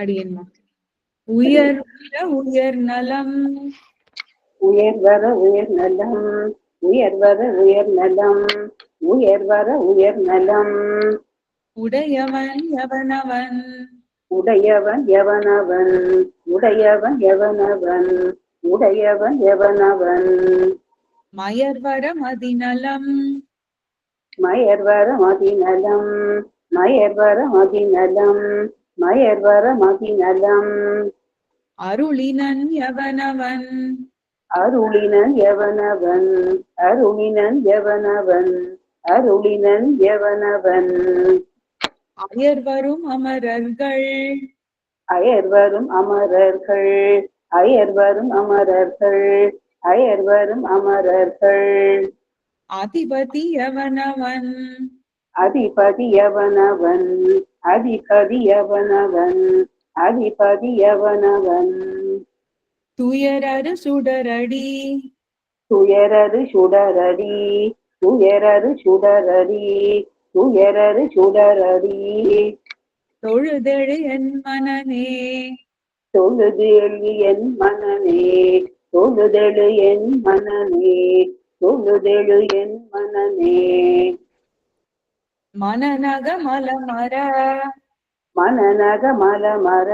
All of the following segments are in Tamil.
அடியன்மா. உயர் உயர் நலம். உயர் வர உயர் நலம். உயர் வர உயர் நலம். உயர் வர உயர் நலம். உடையவன் எவனவன்? உடையவன் எவனவன்? உடையவன் எவனவன்? உடையவன் எவனவன்? மயர்வர மதிநலம். மயர் வர மதிநலம். மயர் வர மதிநலம். மயர் வர மதிநலம் அருளினன் எவனவன் அருளினன் எவனவன் அருளினன் எவனவன் அருளினன் எவனவன் அயர் வரும் அமரர்கள். அயர் வரும் அமரர்கள். அயர் வரும் அமரர்கள். அயர் வரும் அமரர்கள். அதிபதி எவனவன் அதிபதி எவனவன் அதிபதி எவனவன் அதிபதி எவனவன் துயரறு சுடரடி. துயரரு சுடரடி துயரரு சுடரடி துயரரு சுடரடி. தொழுதெழு என் மனநே தொழுதெழு என் மனநே தொழுதெழு என் மனநே தொழுதெழு என் மனநே மனநக மலமர. மனநக மலமர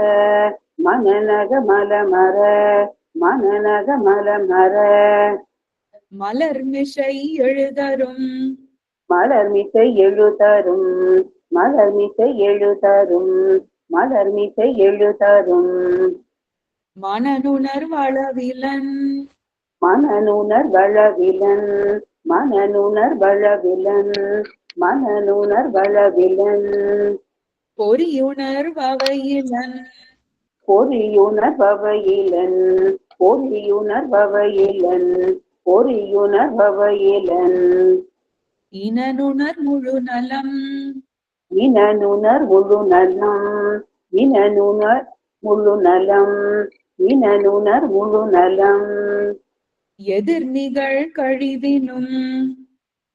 மனநக மலமர மனநக மலமர. மலர் மிசை எழுதரும். மலர் மிசை எழுதரும் மலர் மிசை எழுதரும் மலர் மிசை எழுதரும். மனநுணர் வளவிலன். மனநுணர் வளவிலன் மனநுணர் வளவிலன். மனநுணர் வளவிலன் பொறியுணர் வவையிலன் பொறியுணர் வவையிலன் பொறியுணர் வவையிலன் பொறியுணர் வவையிலன் இனநுணர் முழு நலம். இனநுணர் முழு நலம். இனநுணர் முழு நலம். இனநுணர் முழு நலம்.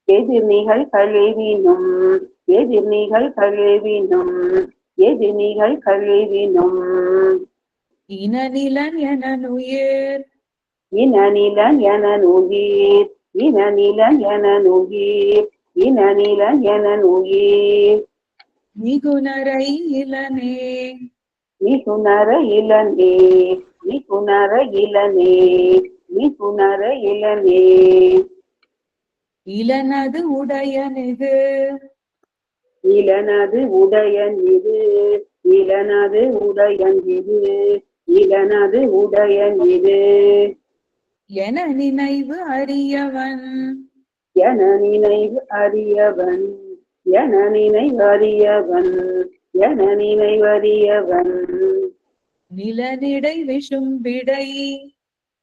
எதிர் நிகழ் கழிவினும் எதிர்நிகள் கழிவினும் எதிர்நிகள் கழிவினும் எதிர்நிகள் கழிவினும் இனநிலன் என நுயிர் இனநிலன் என நுயிர் இனநிலன் என நுயிர் இனநிலன் என நுயிர் மிகுனரை இளனே. மிகுணர இளனே மிகுணர இளனே மிகுணர இளனே. இளனது உடையனது? இளனது உடையன் இது இளனது உடையன் இது இளனது உடையன் இது என நினைவு அறியவன். என நினைவு அறியவன். என நினைவறியவன் என நினைவறியவன் நிலனிடை விஷும்பிடை.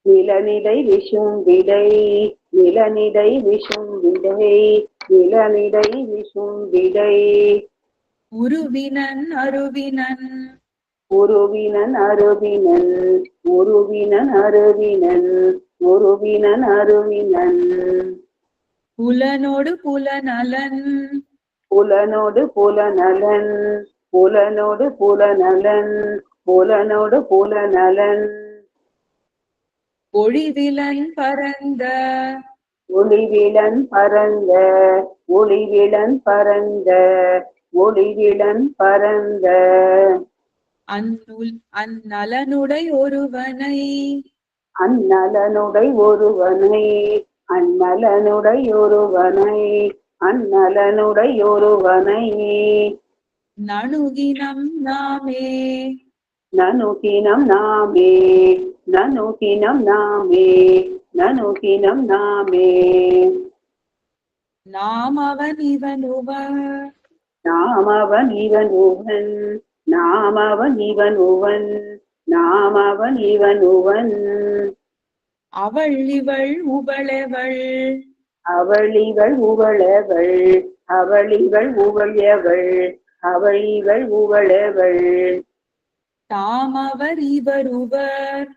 நிலநிலை விஷும் விடை நிலநிடை விஷும் விடை நிலநிடை விஷும் விடை. உருவினன் அருவினன். உருவினன் அருவினன் உருவினன் அருவினன் உருவினன் அருவினன். புலனோடு புலனலன் புலனோடு புலநலன் புலனோடு புலநலன் புலனோடு புலநலன். பொழிவிலன் பரந்த. ஒளிவிலன் பரந்த ஒளிவிலன் பரந்த ஒளிவிலன் பரந்த. அந்நுல் அந்நலனுடை ஒருவனை. அந்நலனுடை ஒருவனை அந்நலனுடை ஒருவனை அந்நலனுடை ஒருவனை. நணுகினம் நாமே. நனுகினம் நாமே நனுகினம் நாமே நனுகினம் நாமே நாம் அவன் இவன் உவன் நாம் அவன் இவன் உவன் நாம் அவன் இவன் உவன் நாம் அவன் இவன் உவன் அவள் இவள் உவளவள் அவள் இவள் உவளவள் அவள் இவள் உவழியவள் அவள் இவள் உவளவள் தாம் அவர் இவர் உவர்.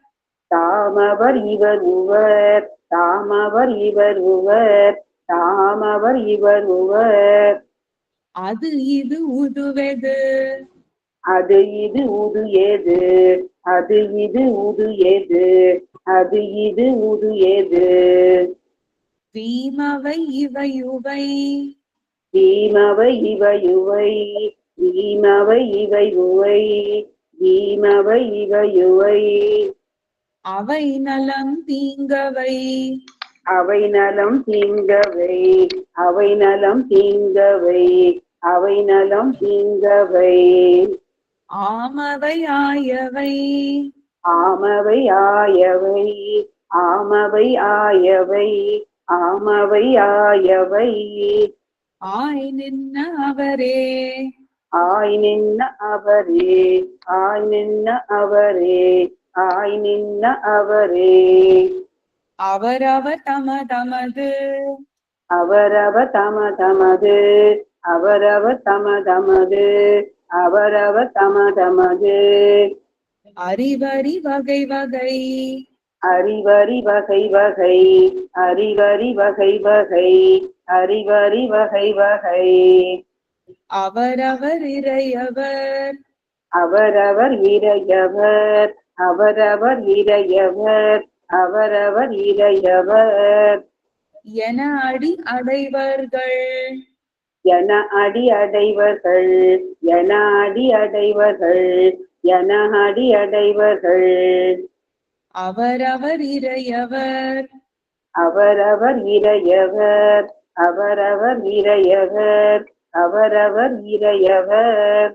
தாமவர் இவர் உவர். தாமவர் இவர் உவர். தாமவர் இவர் உவர். அது இது உதுவெது? அது இது உது ஏது அது இது உது ஏது அது இது உது ஏது வீமவை இவையுவை பீமவை இவையுவை பீமவை இவையுவை பீமவை இவையுவை. அவை நலம் தீங்கவை. அவை நலம் தீங்கவை. அவை நலம் தீங்கவை. அவை நலம் தீங்கவை. ஆமவை ஆயவை. ஆமவை ஆயவை. ஆமவை ஆயவை. ஆமவை ஆயவை. ஆய் நின்ன அவரே. ஆய் நின்ன அவரே ஆய் நின்ன அவரே ஆய் நின்ன அவரே. அவரவர் தம தமது அவரவ தம தமது அவரவ தம தமது அவரவ தம தமது அறிவறி வகை வகை. அறிவறி வகை வகை அறிவறி வகை வகை அறிவறி வகை வகை. அவரவர் இறையவர். அவரவர் இறையவர். அவரவர் இறையவர். அவரவர் இறையவர். என அடி அடைவர்கள். என அடி அடைவர்கள். என அடி அடைவர்கள். என அடி அடைவர்கள். அவரவர் இறையவர். அவரவர் இறையவர். அவரவர் இறையவர். அவரவர் இறையவர்.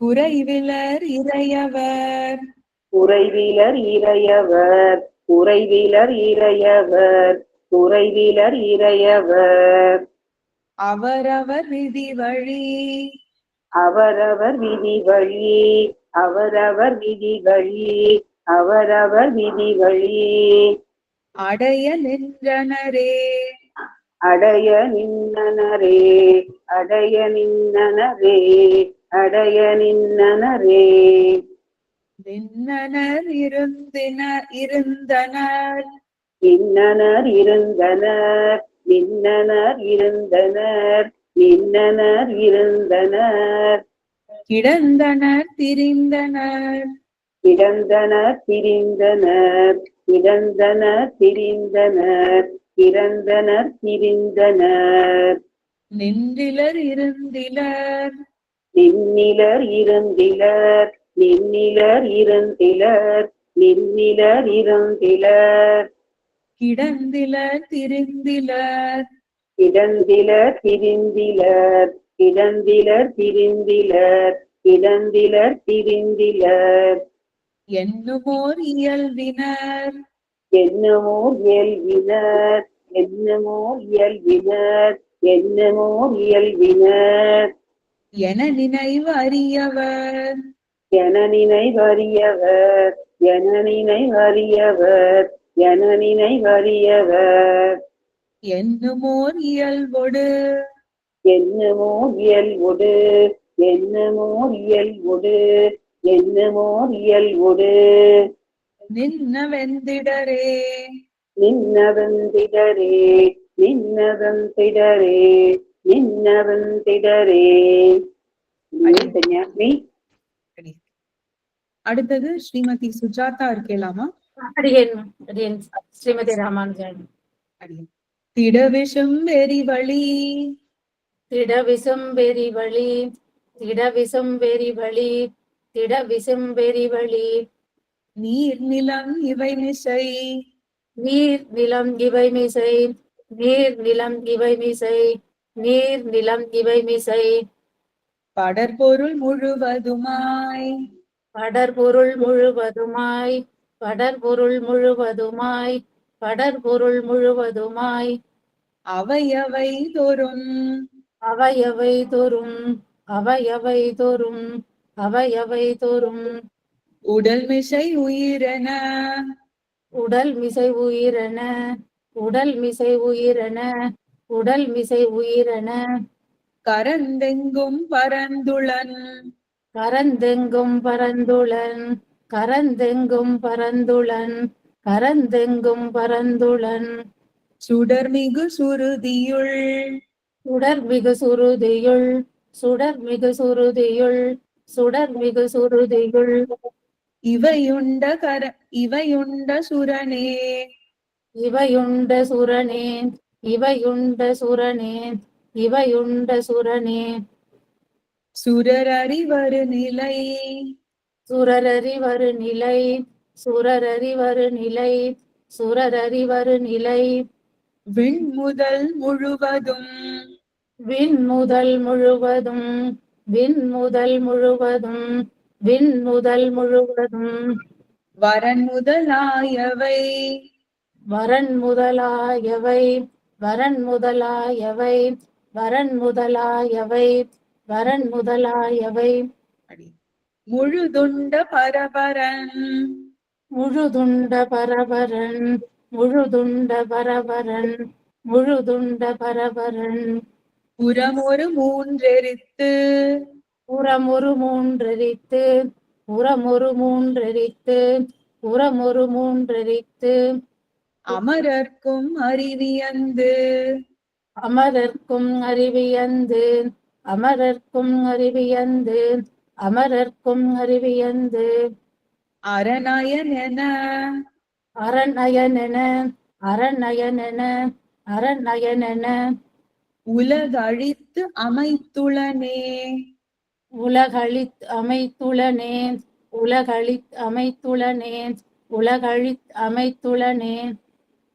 குறைவிலர் இறையவர். குறைவிலர் இறையவர். குறைவிலர் இறையவர். குறைவிலர் இறையவர். அவரவர் விதி வழி அவரவர் விதி வழி அவரவர் விதி வழி அவரவர் விதி வழி அடைய நின்றனரே. அடைய நின்னனரே அடைய நின்னனரே அடைய நின்னனரே. நின்னனர் இருந்தின இருந்தனர். நின்னனர் இருந்தனர் நின்னனர் இருந்தனர் நின்னனர் இருந்தனர். கிடந்தனர் திரிந்தனர். கிடந்தனர் திரிந்தனர் கிடந்தனர் திரிந்தனர். கிடந்தனர் திரிந்தனர் நின்றிலர் இருந்திலர். நின்னிலர் இருந்திலர். நின்னிலர் இருந்திலர். நின்னிலர் இருந்திலர். கிடந்திலர் திரிந்திலர். கிடந்திலர் திரிந்திலர். கிடந்திலர் திரிந்திலர். கிடந்திலர் திரிந்திலர். என்னுமோர் இயல்பினர். என்னமோ இயல்பினர் என்னமோ இயல்பினர் என்னமோ இயல்பினர் என நினைவு அறியவர். என நினைவறியவர் என நினைவறியவர் என நினைவறியவர் என்னுமோர் இயல்பொடு. என்னமோ இயல்புடு என்னமோ இயல்புடு என்னமோ இயல்புடு. நின்ன வெந்திடரே நின்னவந்திடரே நின்னவந்திடரே. நின்னவந்திடரே சன்னியாசி அடுத்தது ஸ்ரீமதி சுஜாதா இருக்கலாமா? ஸ்ரீமதி ராமானுஜன். திடவிஷம் வெறி வழி. திடவிசும் வெறி வழி. திடவிசும் வெறி வழி. திடவிசும் வெறி வழி. நீர் நிலம் இவை மிசை நீர் நிலம் இவை மிசை நீர் நிலம் இவை மிசை நீர் நிலம் இவை மிசை படற்பொருள் முழுவதுமாய். படற்பொருள் முழுவதுமாய். படற்பொருள் முழுவதுமாய். படற்பொருள் முழுவதுமாய். அவையவை தோறும். அவையவை தோறும். அவையவை தோறும். அவையவை தோறும். உடல் மிசை உயிரென. உடல் மிசை உயிரென. உடல் மிசை உயிரென. உடல் மிசை உயிரென. கரந்தெங்கும் பரந்துளன் கரந்தெங்கும் பரந்துளன் கரந்தெங்கும் பரந்துளன் கரந்தெங்கும் பரந்துளன் சுடர்மிகு சுருதியுள். சுடர் மிகு சுருதியுள். சுடர் மிகு சுருதியுள். சுடர்மிகு சுருதியுள். இவையுண்ட கர இவையுண்ட சுரனே. இவையுண்ட சுரனே இவையுண்ட சுரனே இவையுண்ட சுரனே. சுரரறிவரு நிலை. சுரரறிவரு நிலை சுரரறிவரு நிலை சுரரறிவரு நிலை. விண்முதல் முழுவதும். விண் முதல் முழுவதும் விண் முதல் முழுவதும். விண் முதல் முழுவதும். வரன் முதலாயவை. வரன் முதலாயவை வரன் முதலாயவை வரன் முதலாயவை வரன் முதலாயவை. முழுதுண்ட பரபரன். முழுதுண்ட பரபரன் முழுதுண்ட பரபரன் முழுதுண்ட பரபரன். புறமொரு மூன்றெரித்து. புறமொரு மூன்றெரித்து புறமொரு மூன்றெரித்து புறமொரு மூன்றெரித்து. அமரர்க்கும் அறிவியந்து அமரர்க்கும் அறிவியந்து அமரர்க்கும் அறிவியந்து அமரர்க்கும் அறிவியந்து அரணயன் என அரணயனென அரணயனென அரணயனென. உலகழித்து அமைத்துளனே. உலகளித் அமைத்துளனே உலகளித் அமைத்துளனே உலகளித் அமைத்துளனே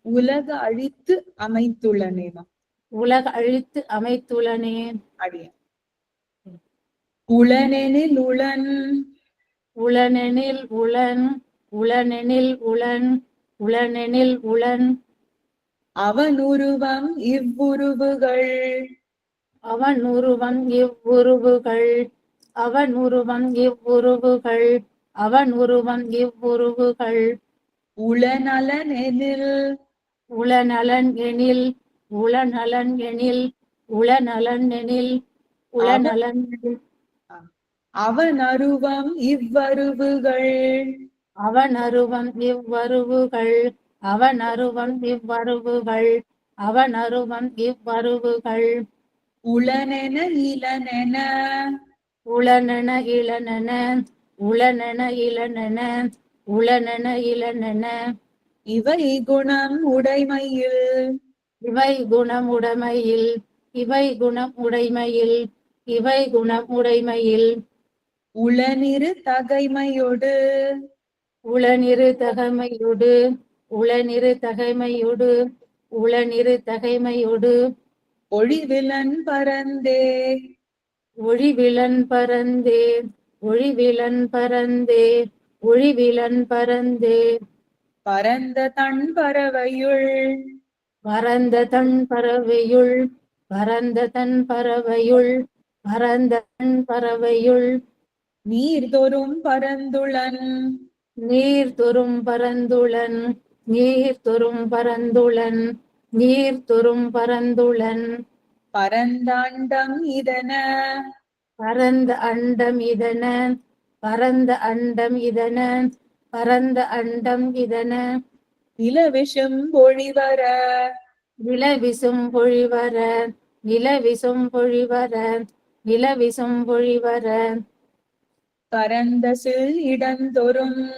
உலக அழித்து அமைத்துள்ளனேதான் உலக அழித்து அமைத்துளனே அடிய. உளனெனில் உளன். உளனெனில் உளன் உளனெனில் உளன் உளனெனில் உளன். அவன் உருவம் இவ்வுருவுகள். அவன் உருவம் இவ்வுருவுகள். அவன் உருவம் இவ்வுருவுகள் அவன் உருவம் இவ்வுருவுகள். உளநலன் எனில். உளநலன் எனில் உளநலன் எனில் உளநலன் எனில் உளநலன் அவன் அருவம் இவ்வருவுகள். அவன் அருவம் இவ்வருவுகள் அவன் அருவம் இவ்வருவுகள் அவன் அருவம் இவ்வருவுகள். உளனென இளனென. உளனென இளனென உளனென இளனென உளனென இளனென இவை குணம் உடைமையில். இவை குணம் உடைமையில் இவை குணம் உடைமையில் இவை குணம் உடைமையில். உளனிரு தகைமையொடு. உளனிரு தகைமையொடு உளனிரு தகைமையொடு உளனிரு தகைமையொடு. ஒளிவிலன் பரந்தே. ஒளிவிலன் பரந்தே ஒளிவிலன் பரந்தே ஒளிவிலன் பரந்தே. பரந்த தன் பறவையுள். பரந்த தன் பறவையுள் பரந்த தன் பறவையுள் பரந்த தன் பறவையுள். நீர்தொறும் பரந்துளன். நீர் தொறும் பரந்துளன் நீர் தொறும் பரந்துளன் நீர் தொறும் பரந்துளன். பரந்தாண்டம் இதன. பரந்த அண்டம் இதன. பரந்த அண்டம் இதன. பரந்த அண்டம் இதன. நிலவிஷம் பொழிவர. நிலவிசும் பொழிவர. நிலவிசும் பொழிவர. நிலவிசும் பொழிவர. கரந்த சில் இடந்தொறும்.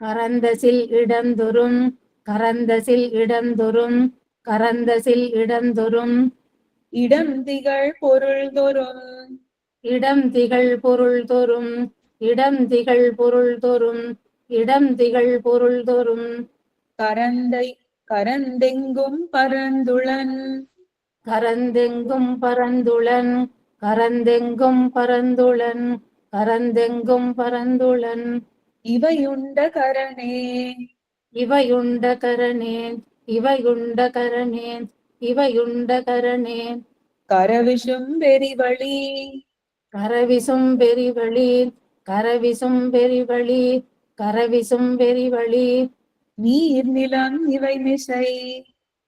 கரந்தசில் இடந்தொறும். கரந்தசில் இடந்தொறும். கரந்தசில் இடந்தொறும். இடம் திகழ் பொருள் தொறும். இடம் திகழ் பொருள் தோறும். இடம் திகழ் பொருள் தோறும். இடம் திகழ் பொருள் தோறும். கரந்தை கரந்தெங்கும் பரந்துளன் கரந்தெங்கும் பரந்துளன் கரந்தெங்கும் பரந்துளன் கரந்தெங்கும் பரந்துளன் இவையுண்ட கரணே. இவையுண்ட கரணே. இவையுண்ட கரணே. இவையுண்ட கரணே கரவிஷும் வெறிவழி. கரவிசும் பெரிவழி கரவிசும் பெரிவழி கரவிசும் பெரிவழி நீர் நிலம் இவை மிசை.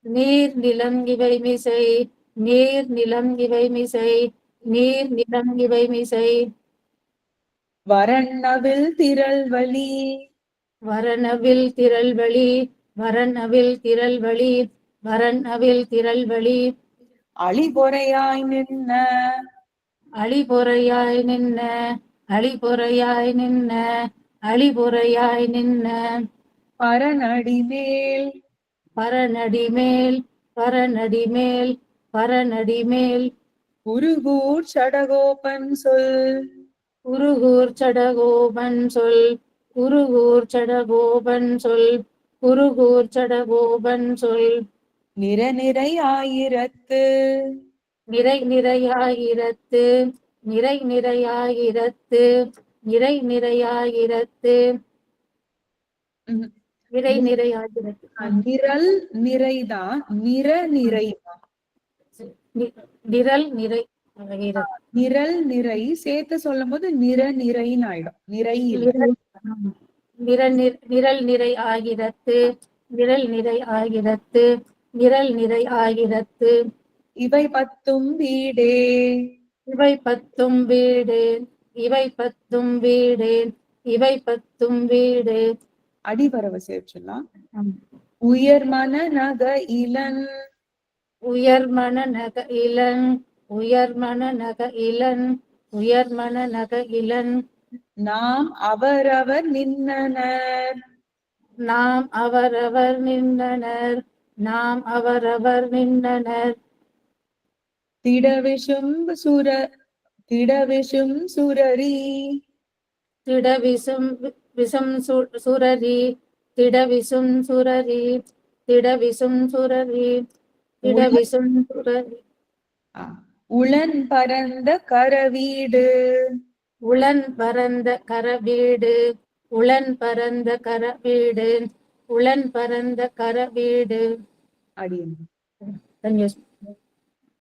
நீர் நிலம் இவை மிசை. நீர் நிலம் இவை மிசை. நீர் நிலம் இவை மிசை. வரண்ணவில் திரள் வழி. வரணவில் திரள்வழி வரணவில் திரள்வழி வரணவில் திரள்வழி அழிபொறையாய் நின்ன. அழிபொறையாய் நின்ன. அழிபுறையாய் நின்ன. அழிபுறையாய் நின்ன. பரநடி மேல் பரநடி மேல் பரநடி மேல் பரநடி மேல் உருகூர் சடகோபன் சொல். குருகூர் சடகோபன் சொல். குருகூர் சடகோபன் சொல். குருகூர் சடகோபன் சொல். நிறநிறை ஆயிரத்து நிறை நிறையாயிரத்து நிறை நிறையாயிரத்து நிறை நிறையாயிரத்து. நிறை நிறையாயிரத்து. நிரல் நிறைதான் நிற நிறைதான் நி- நிரல் நிறை நிரல் நிறை சேர்த்து சொல்லும் போது நிற நிறைன்னு ஆயிடும். நிறை. நிரல். நிரல் நிற- நிரல் நிறை ஆகிரத்து நிரல் நிறை ஆகிரத்து. நிரல் நிறை ஆகிரத்து இவை பத்தும் வீடே. இவை பத்தும் வீடு. இவை பத்தும் வீடு. இவை பத்தும் வீடு. அடிவரவ சேர்த்துலாம் ஆம். உயர் மன நக இளன். உயர் மன நக இளன். உயர் மன நக இளன். உயர் மன நக இளன். நாம் அவரவர் நின்னனர். நாம் அவரவர் நின்றனர் நாம் அவரவர் நின்றனர். திடவிசும் சுர திடவிசும் சுரரி திடவிசும் விசும் சுரரி. திடவிசும் சுரரி திடவிசும் சுரரி திடவிசும் சுரரி உளன் பரந்த கரவீடு. உளன் பரந்த கரவீடு. உளன் பரந்த கரவீடு. உளன் பரந்த கரவீடு. Ariel. Años